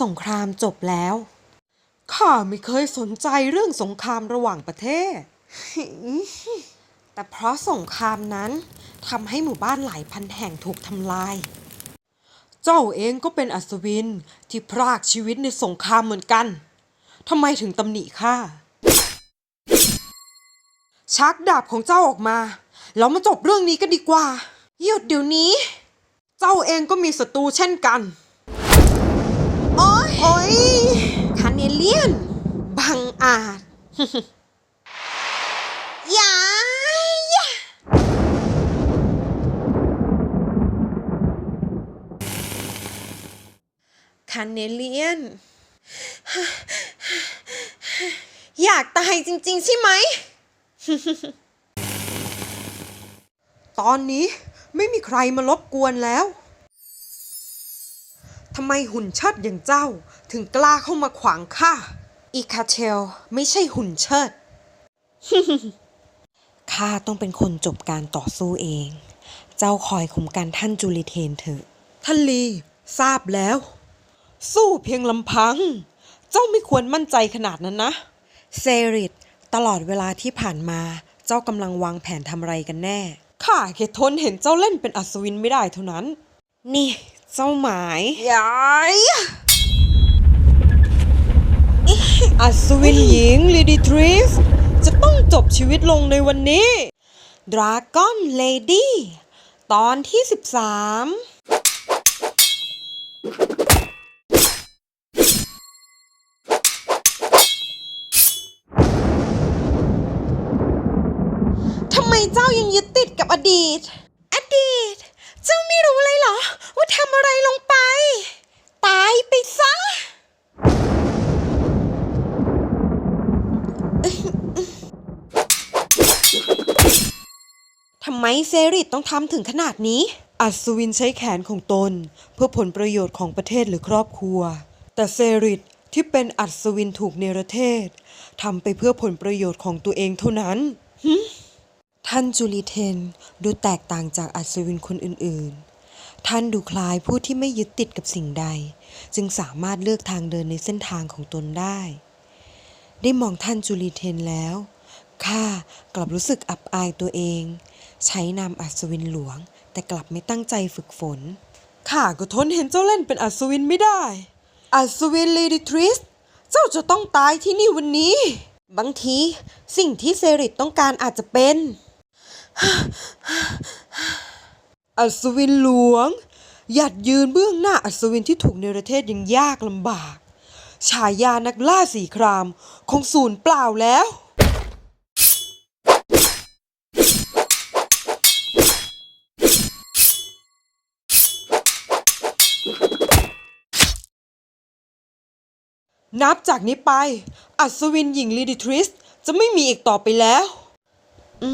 สงครามจบแล้ว ข้าไม่เคยสนใจเรื่องสงครามระหว่างประเทศ แต่เพราะสงครามนั้นทำให้หมู่บ้านหลายพันแห่งถูกทำลาย เจ้าเองก็เป็นอัศวินที่พรากชีวิตในสงครามเหมือนกันทำไมถึงตำหนิข้าชักดาบของเจ้าออกมาแล้วมาจบเรื่องนี้กันดีกว่า หยุดเดี๋ยวนี้ เจ้าเองก็มีศัตรูเช่นกัน เลียน บังอาจยาย่าคาเนเลียน อยากตายจริง ๆ ใช่ไหม ตอนนี้ไม่มีใครมารบกวนแล้ว ทำไมหุ่นเชิดอย่างเจ้า ถึงกล้าเข้ามาขวางข้าอีคาเทลไม่ใช่หุ่นเชิดข้าต้องเป็นคนจบการต่อสู้เอง เจ้าคอยคุมกันท่านจูลิเทนเถอะท่านลีทราบแล้ว สู้เพียงลำพัง เจ้าไม่ควรมั่นใจขนาดนั้นนะ เซริตตลอดเวลาที่ผ่านมา เจ้ากำลังวางแผนทำอะไรกันแน่ ข้าแค่ทนเห็นเจ้าเล่นเป็นอัศวินไม่ได้เท่านั้น นี่ เจ้าหมายยายอัศวินหญิงลิดิทริสจะต้องจบชีวิตลงในวันนี้ดราก้อนเลดี้ตอนที่ 13ทำไมเจ้ายังยึดติดกับอดีตอดีตเจ้า ไม่รู้เลยเหรอ ว่าทำอะไรลงไป ตายไปซะ ทำไมเซริตต้องทำถึงขนาดนี้ อัศวินใช้แขนของตน เพื่อผลประโยชน์ของประเทศหรือครอบครัว แต่เซริตที่เป็นอัศวินถูกเนรเทศทำไปเพื่อผลประโยชน์ของตัวเองเท่านั้น ท่านจูลิเทนดูแตกต่างจากอัศวินคนอื่นๆ ท่านดูคล้ายผู้ที่ไม่ยึดติดกับสิ่งใด จึงสามารถเลือกทางเดินในเส้นทางของตนได้ ได้มองท่านจูลิเทนแล้วข้ากลับรู้สึกอับอายตัวเอง ใช้นามอัศวินหลวง แต่กลับไม่ตั้งใจฝึกฝนข้าก็ทนเห็นเจ้าเล่นเป็นอัศวินไม่ได้ อัศวินเลดิทริส เจ้าจะต้องตายที่นี่วันนี้ บางทีสิ่งที่เซริตต้องการอาจจะเป็น อัศวินหลวง หยัดยืนเบื้องหน้าอัศวินที่ถูกเนรเทศยังยากลำบาก ฉายานักล่าสีคราม คงสูญเปล่าแล้ว นับจากนี้ไป อัศวินหญิงลีดิทริส จะไม่มีอีกต่อไปแล้วเ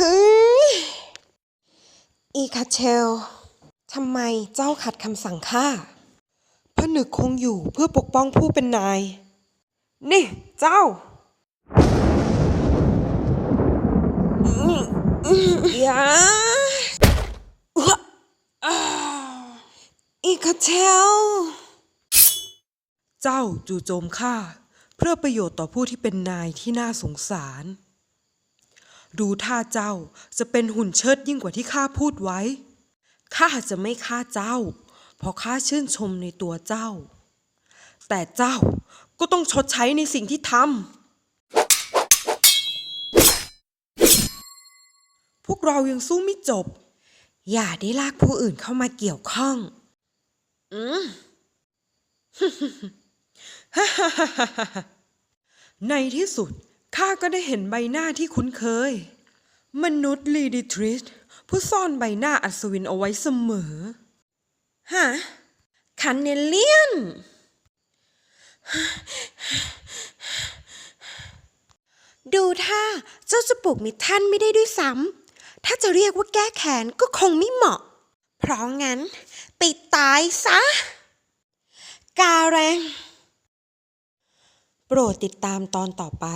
ฮ้ย อีคาเชล ทำไมเจ้าขัดคำสั่งข้าพนึกคงอยู่เพื่อปกป้องผู้เป็นนาย นี่ เจ้า อย่าอีคาเชล เจ้าจู่โจมข้าเพื่อประโยชน์ต่อผู้ที่เป็นนายที่น่าสงสาร ดูท่าเจ้าจะเป็นหุ่นเชิดยิ่งกว่าที่ข้าพูดไว้ ข้าจะไม่ฆ่าเจ้า เพราะข้าชื่นชมในตัวเจ้า แต่เจ้าก็ต้องชดใช้ในสิ่งที่ทำ พวกเรายังสู้ไม่จบ อย่าได้ลากผู้อื่นเข้ามาเกี่ยวข้อง อืมในที่สุด ข้าก็ได้เห็นใบหน้าที่คุ้นเคย มนุษย์ลีดิทริสผู้ซ่อนใบหน้าอัศวินเอาไว้เสมอ ฮะคันเนเลียน ดูท่าเจ้าจะปลุกมิท่านไม่ได้ด้วยซ้ำ ถ้าจะเรียกว่าแก้แค้นก็คงไม่เหมาะ เพราะงั้นไปตายซะ กาแรง โปรดติดตามตอนต่อไป